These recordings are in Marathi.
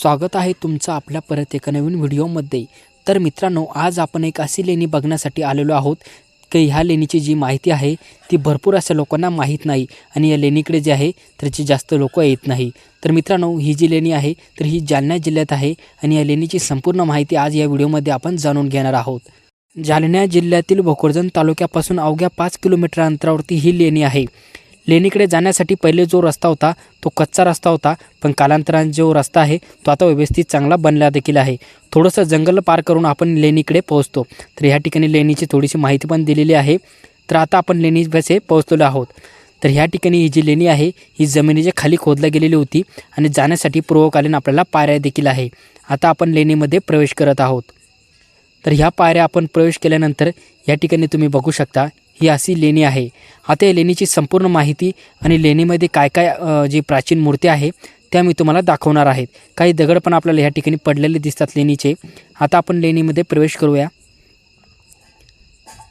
स्वागत आहे तुमचं आपल्या परत एका नवीन व्हिडिओमध्ये. तर मित्रांनो आज आपण एक अशी लेणी बघण्यासाठी आलेलो आहोत की ह्या लेणीची जी माहिती आहे ती भरपूर अशा लोकांना माहीत नाही आणि या लेणीकडे जे आहे त्याची जास्त लोक येत नाही. तर मित्रांनो ही जी लेणी आहे तर ही जालना जिल्ह्यात आहे आणि या लेणीची संपूर्ण माहिती आज या व्हिडिओमध्ये आपण जाणून घेणार आहोत. जालना जिल्ह्यातील भोकरजन तालुक्यापासून अवघ्या पाच किलोमीटर अंतरावरती ही लेणी आहे. लेणीकडे जाण्यासाठी पहिले जो रस्ता होता तो कच्चा रस्ता होता पण कालांतराने जो रस्ता आहे तो आता व्यवस्थित चांगला बनला देखील आहे. थोडंसं जंगल पार करून आपण लेणीकडे पोहोचतो. तर ह्या ठिकाणी लेणीची थोडीशी माहिती पण दिलेली आहे. तर आता आपण लेणी बसे पोहोचलेलो आहोत. तर ह्या ठिकाणी ही जी लेणी आहे ही जमिनीच्या खाली खोदल्या गेलेली होती आणि जाण्यासाठी पूर्वकालीन आपल्याला पायऱ्या देखील आहे. आता आपण लेणीमध्ये प्रवेश करत आहोत. तर ह्या पायऱ्या आपण प्रवेश केल्यानंतर या ठिकाणी तुम्ही बघू शकता ही अशी लेणी आहे. आता या लेणीची संपूर्ण माहिती आणि लेणीमध्ये काय काय जी प्राचीन मूर्ती आहे त्या मी तुम्हाला दाखवणार आहेत. काही दगड पण आपल्याला ह्या ठिकाणी पडलेले दिसतात लेणीचे. आता आपण लेणीमध्ये प्रवेश करूया.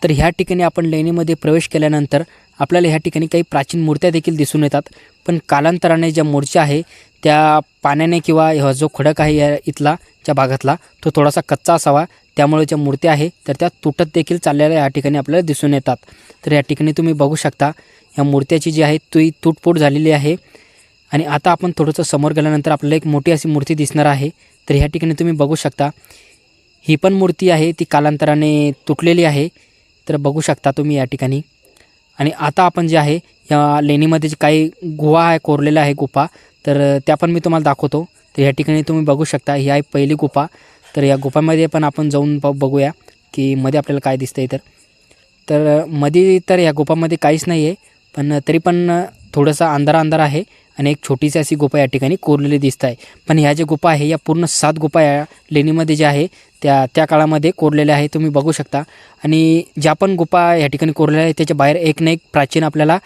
तर ह्या ठिकाणी आपण लेणीमध्ये प्रवेश केल्यानंतर आपल्याला ह्या ठिकाणी काही प्राचीन मूर्त्या देखील दिसून येतात. पण कालांतराने ज्या मूर्त्या आहे त्या पाण्याने किंवा जो खडक आहे या इथला ज्या भागातला तो थोडासा कच्चा असावा. त्यामुळे ज्या मूर्त्या आहे तर त्या तुटत देखील चाललेल्या या ठिकाणी आपल्याला दिसून येतात. तर या ठिकाणी तुम्ही बघू शकता या मूर्त्याची जी आहे ती तुटफूट झालेली आहे. आणि आता आपण थोडंसं समोर गेल्यानंतर आपल्याला एक मोठी अशी मूर्ती दिसणार आहे. तर ह्या ठिकाणी तुम्ही बघू शकता ही पण मूर्ती आहे ती कालांतराने तुटलेली आहे. तर बघू शकता तुम्ही या ठिकाणी. आणि आता आपण जे आहे या लेणीमध्ये जे काही गुहा आहे कोरलेल्या आहे गुफा तर त्या पण मी तुम्हाला दाखवतो. तर या ठिकाणी तुम्ही बघू शकता ही आहे पहिली गुफा. तर या गुफामध्ये पण आपण जाऊन प बघूया की मध्ये आपल्याला काय दिसतंय तर. तर मध्ये तर या गुफामध्ये काहीच नाही आहे पण तरी पण थोडंसं अंधारा अंधार आहे आणि एक छोटीशी अशी गुफा या ठिकाणी कोरलेली दिसत आहे पण ह्या ज्या गुफा आहे या पूर्ण सात गुफा या लेणीमध्ये ज्या आहे त्या त्या काळामध्ये कोरलेल्या आहे तुम्ही बघू शकता. आणि ज्या पण गुफा या ठिकाणी कोरलेल्या आहे त्याच्या बाहेर एक ना एक प्राचीन आपल्याला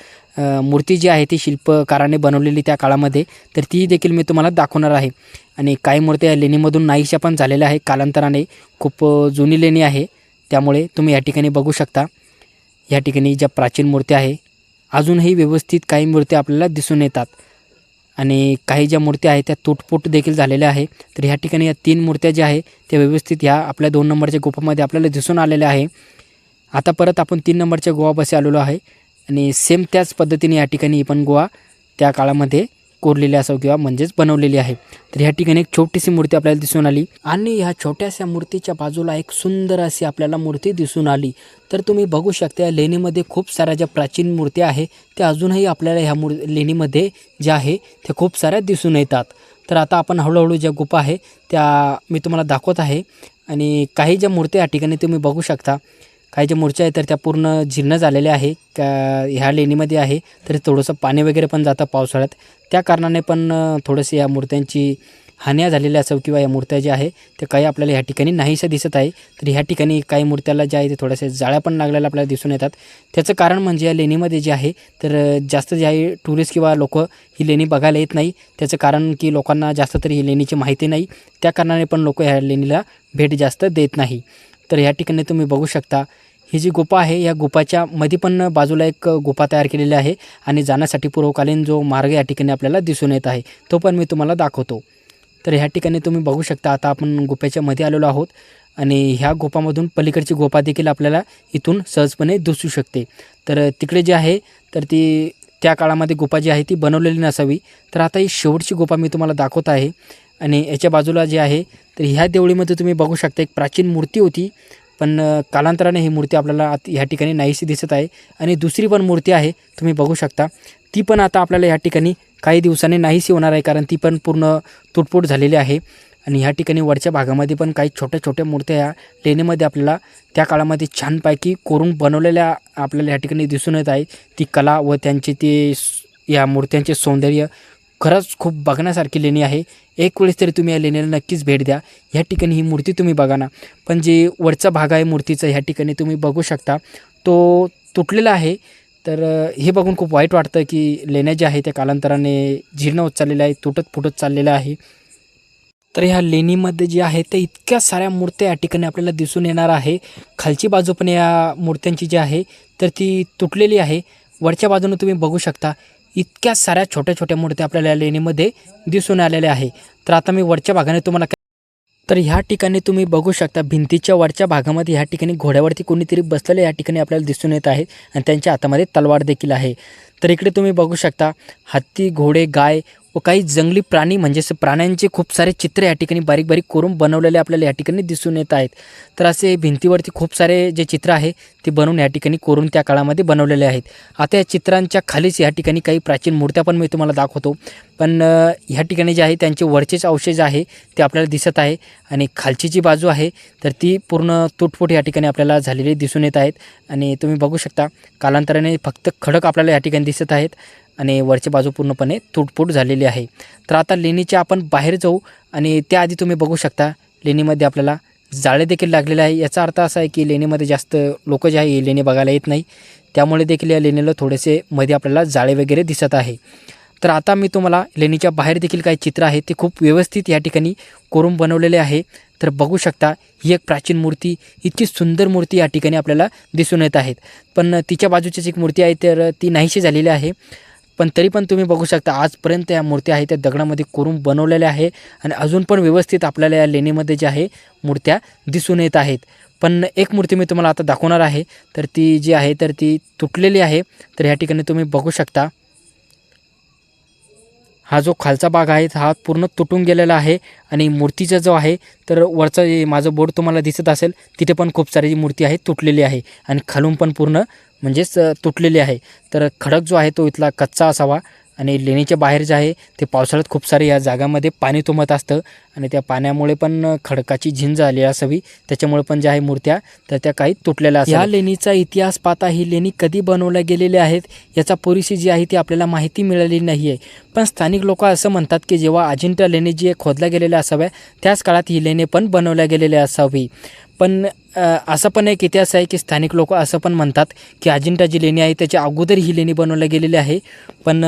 मूर्ती जी आहे ती शिल्पकाराने बनवलेली त्या काळामध्ये तर ती देखील मी तुम्हाला दाखवणार आहे. आणि काही मूर्त्या लेणीमधून नाहीशा पण झालेल्या आहे कालांतराने खूप जुनी लेणी आहे. त्यामुळे तुम्ही या ठिकाणी बघू शकता. या ठिकाणी ज्या प्राचीन मूर्त्या आहे अजूनही व्यवस्थित काही मूर्त्या आपल्याला दिसून येतात. आणि काही ज्या मूर्त्या आहेत त्या तुटफूट देखील झालेल्या आहे. तर ह्या ठिकाणी या तीन मूर्त्या ज्या आहे त्या व्यवस्थित ह्या आपल्या दोन नंबरच्या गुफामध्ये आपल्याला दिसून आलेल्या आहे. आता परत आपण तीन नंबरच्या गोवापाशी आलेलो आहे आणि सेम त्याच पद्धतीने या ठिकाणी पण गोवा त्या काळामध्ये कोरलेली असो किंवा म्हणजेच बनवलेली आहे. तर ह्या ठिकाणी एक छोटीशी मूर्ती आपल्याला दिसून आली आणि ह्या छोट्याशा मूर्तीच्या बाजूला एक सुंदर अशी आपल्याला मूर्ती दिसून आली. तर तुम्ही बघू शकता या लेणीमध्ये खूप साऱ्या ज्या प्राचीन मूर्त्या आहे त्या अजूनही आपल्याला ह्या मूर् लेणीमध्ये ज्या आहे त्या खूप साऱ्या दिसून येतात. तर आता आपण हळूहळू ज्या गुफा आहे त्या मी तुम्हाला दाखवत आहे. आणि काही ज्या मूर्त्या या ठिकाणी तुम्ही बघू शकता काही ज्या मूर्त्या आहेत तर त्या पूर्ण जीर्ण झालेल्या आहे. का ह्या लेणीमध्ये आहे. तर थोडंसं पाणी वगैरे पण जातं पावसाळ्यात. त्या कारणाने पण थोडंसं या मूर्त्यांची हान्या झालेल्या असो किंवा या मूर्त्या ज्या आहे त्या काही आपल्याला ह्या ठिकाणी नाहीशा दिसत आहे. तर ह्या ठिकाणी काही मूर्त्याला ज्या आहे ते थोड्याशा जाळ्या पण लागलेल्या आपल्याला दिसून येतात. त्याचं कारण म्हणजे या लेणीमध्ये जे आहे तर जास्त जे आहे टुरिस्ट किंवा लोक ही लेणी बघायला येत नाही. त्याचं कारण की लोकांना जास्त तरी ही लेणीची माहिती नाही. त्या कारणाने पण लोक ह्या लेणीला भेट जास्त देत नाही. तर ह्या ठिकाणी तुम्ही बघू शकता ही जी गुफा आहे या गुफाच्या मध्ये पण बाजूला एक गुफा तयार केलेली आहे आणि जाण्यासाठी पूर्वकालीन जो मार्ग या ठिकाणी आपल्याला दिसून येत आहे तो पण मी तुम्हाला दाखवतो. तर ह्या ठिकाणी तुम्ही बघू शकता आता आपण गुफेच्या मध्ये आलेलो आहोत आणि ह्या गुफामधून पलीकडची गुफा देखील आपल्याला इथून सहजपणे दिसू शकते. तर तिकडे जे आहे तर ती त्या काळामध्ये गुफा जी आहे ती बनवलेली नसावी. तर आता ही शेवटची गुफा मी तुम्हाला दाखवत आहे. आणि याच्या बाजूला जे आहे तर ह्या देवळीमध्ये तुम्ही बघू शकता एक प्राचीन मूर्ती होती. पण कालांतराने ही मूर्ती आपल्याला आत ह्या ठिकाणी नाहीशी दिसत आहे. आणि दुसरी पण मूर्ती आहे तुम्ही बघू शकता. ती पण आता आपल्याला ह्या ठिकाणी काही दिवसांनी नाहीशी होणार आहे कारण ती पण पूर्ण तुटपूट झालेली आहे. आणि ह्या ठिकाणी वरच्या भागामध्ये पण काही छोट्या छोट्या मूर्त्या ह्या लेणीमध्ये आपल्याला त्या काळामध्ये छानपैकी कोरून बनवलेल्या आपल्याला ह्या ठिकाणी दिसून येत आहे. ती कला व त्यांची ती या मूर्त्यांचे सौंदर्य खरंच खूप बघण्यासारखी लेणी आहे. एक वेळेस तरी तुम्ही या लेणीला नक्कीच भेट द्या. ह्या ठिकाणी ही मूर्ती तुम्ही बघा ना. पण जे वरचा भाग आहे मूर्तीचा ह्या ठिकाणी तुम्ही बघू शकता. तो तुटलेला आहे. तर हे बघून खूप वाईट वाटतं की लेण्या ज्या आहे त्या कालांतराने जीर्ण होत चाललेल्या आहे तुटत फुटत चाललेल्या आहे. तर ह्या लेणीमध्ये जे आहे ते इतक्या साऱ्या मूर्त्या या ठिकाणी आपल्याला दिसून येणार आहे. खालची बाजू पण या मूर्त्यांची जी आहे तर ती तुटलेली आहे. वरच्या बाजूनं तुम्ही बघू शकता. इतक्या साऱ्या छोट्या छोट्या मूर्त्या आपल्याला लेणीमध्ये दिसून आलेल्या आहे. तर आता मी वरच्या भागाने तुम्हाला तर ह्या ठिकाणी तुम्ही बघू शकता भिंतीच्या वरच्या भागामध्ये ह्या ठिकाणी घोड्यावरती कोणीतरी बसलेलं या ठिकाणी आपल्याला दिसून येत आहे आणि त्यांच्या हातामध्ये तलवार देखील आहे. तर इकडे तुम्ही बघू शकता हत्ती घोडे गाय व काही जंगली प्राणी म्हणजेच प्राण्यांचे खूप सारे चित्र या ठिकाणी बारीक बारीक करून बनवलेले आपल्याला या ठिकाणी दिसून येत आहेत. तर असे भिंतीवरती खूप सारे जे चित्र आहे ते बनवून या ठिकाणी कोरून त्या काळामध्ये बनवलेले आहेत. आता या चित्रांच्या खालीच या ठिकाणी काही प्राचीन मूर्त्या पण मी तुम्हाला दाखवतो. पण ह्या ठिकाणी जे आहे त्यांचे वरचेच अवशेष आहे ते आपल्याला दिसत आहे. आणि खालची जी बाजू आहे तर ती पूर्ण तुटफूट या ठिकाणी आपल्याला झालेली दिसून येत आहेत. आणि तुम्ही बघू शकता कालांतराने फक्त खडक आपल्याला या ठिकाणी दिसत आहेत. आणि वरची बाजू पूर्णपणे तुटफूट झालेली आहे. तर आता लेणीच्या आपण बाहेर जाऊ आणि त्याआधी तुम्ही बघू शकता लेणीमध्ये आपल्याला जाळे देखील लागलेले आहे. याचा अर्थ असा आहे की लेणीमध्ये जास्त लोक जे आहे लेणी बघायला येत नाही. त्यामुळे देखील या लेणीला थोडेसे मध्ये आपल्याला जाळे वगैरे दिसत आहे. तर आता मी तुम्हाला लेणीच्या बाहेर देखील काही चित्र आहे ते खूप व्यवस्थित या ठिकाणी कोरून बनवलेले आहे. तर बघू शकता ही एक प्राचीन मूर्ती इतकी सुंदर मूर्ती या ठिकाणी आपल्याला दिसून येत आहेत. पण तिच्या बाजूचीच एक मूर्ती आहे तर ती नाहीशी झालेली आहे. पण तरी पण तुम्ही बघू शकता आजपर्यंत या मूर्त्या आहेत त्या दगडामध्ये कोरून बनवलेल्या आहे आणि अजून पण व्यवस्थित आपल्याला या लेणीमध्ये जे आहे मूर्त्या दिसून येत आहेत. पण एक मूर्ती मी तुम्हाला आता दाखवणार आहे तर ती जी आहे तर ती तुटलेली आहे. तर ह्या ठिकाणी तुम्ही बघू शकता हा जो खालचा भाग आहे हा पूर्ण तुटून गेलेला आहे आणि मूर्तीचा जो आहे तर वरचा जे माझं बोर्ड तुम्हाला दिसत असेल तिथे पण खूप सारी जी मूर्ती आहे तुटलेली आहे आणि खालून पण पूर्ण म्हणजेच तुटलेली आहे. तर खडक जो आहे तो इथला कच्चा असावा आणि लेणीच्या बाहेर जे आहे ते पावसाळ्यात खूप सारे या जागामध्ये पाणी तुंबत असतं आणि त्या पाण्यामुळे पण खडकाची झिंज आली असावी. त्याच्यामुळे पण ज्या आहे मूर्त्या तर त्या काही तुटलेल्या असतात या लेणीचा इतिहास पाहता ही लेणी कधी बनवल्या गेलेल्या आहेत याचा पुरेशी जी आहे ती आपल्याला माहिती मिळाली नाही आहे पण स्थानिक लोक असं म्हणतात की जेव्हा अजिंठा लेणी जी खोदल्या गेलेल्या असाव्या त्याच काळात ही लेणी पण बनवल्या गेलेल्या असावी. पण असं पण एक इतिहास आहे की स्थानिक लोक असं पण म्हणतात की अजिंठा जी लेणी आहे त्याच्या अगोदर ही लेणी बनवल्या गेलेली आहे. पण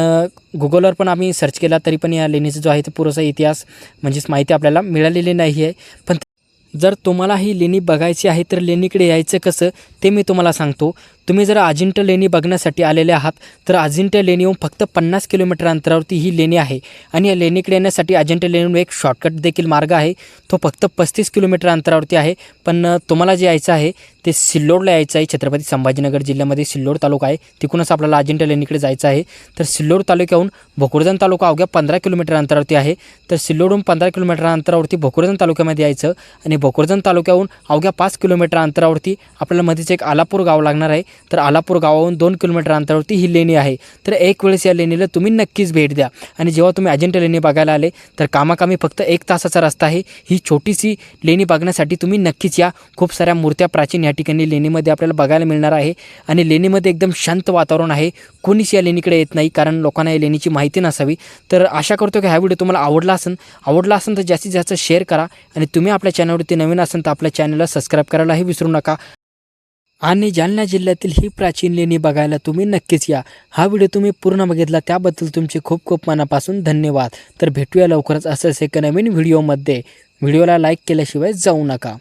गुगलवर पण आम्ही सर्च केला तरी पण या लेणीचा जो आहे तो पुरेसा इतिहास म्हणजेच माहिती आपल्याला मिळालेली नाही आहे. पण जर तुम्हाला ही लेणी बघायची आहे तर लेणीकडे यायचं कसं ते मी तुम्हाला सांगतो. तुम्ही जर अजिंठा लेणी बघण्यासाठी आलेले आहात तर अजिंठा लेणीहून फक्त पन्नास किलोमीटर अंतरावरती ही लेणी आहे. आणि या लेणीकडे येण्यासाठी अजिंठा लेणीहून एक शॉर्टकट देखील मार्ग आहे. तो फक्त पस्तीस किलोमीटर अंतरावरती आहे. पण तुम्हाला जे यायचं आहे ते सिल्लोडला यायचं आहे. छत्रपती संभाजीनगर जिल्ह्यामध्ये सिल्लोड तालुका आहे. तिकडूनच आपल्याला अजिंठा लेणीकडे जायचं आहे. तर सिल्लोड तालुक्याहून भोकरदन तालुका अवघ्या पंधरा किलोमीटर अंतरावरती आहे. तर सिल्लोडहून पंधरा किलोमीटर अंतरावरती भोकरदन तालुक्यामध्ये यायचं आणि भोकरदन तालुक्याहून अवघ्या पाच किलोमीटर अंतरावरती आपल्याला मध्येच एक आलापूर गाव लागणार आहे. तर आलापूर गावाहून दोन किलोमीटर अंतरावरती ही लेणी आहे. तर एक वेळेस या लेणीला तुम्ही नक्कीच भेट द्या. आणि जेव्हा तुम्ही अजिंठा लेणी बघायला आले तर कामाकामी फक्त एक तासाचा रस्ता आहे. ही छोटीशी लेणी बघण्यासाठी तुम्ही नक्कीच या. खूप साऱ्या मूर्त्या प्राचीन या ठिकाणी लेणीमध्ये आपल्याला बघायला मिळणार आहे. आणि लेणीमध्ये एकदम शांत वातावरण आहे. कोणीच या लेणीकडे येत नाही कारण लोकांना या लेणीची माहिती नसावी. तर आशा करतो की हा व्हिडिओ तुम्हाला आवडला असेल. आवडला असेल तर जास्तीत जास्त शेअर करा. आणि तुम्ही आपल्या चॅनलवरती नवीन असेल तर आपल्या चॅनलला सबस्क्राईब करायलाही विसरू नका. आणि जालना जिल्ह्यातील ही प्राचीन लेणी बघायला तुम्ही नक्कीच या. हा व्हिडिओ तुम्ही पूर्ण बघितला त्याबद्दल तुमचे खूप खूप मनापासून धन्यवाद. तर भेटूया लवकरच असंच एका नवीन व्हिडिओमध्ये. व्हिडिओला लाईक केल्याशिवाय जाऊ नका.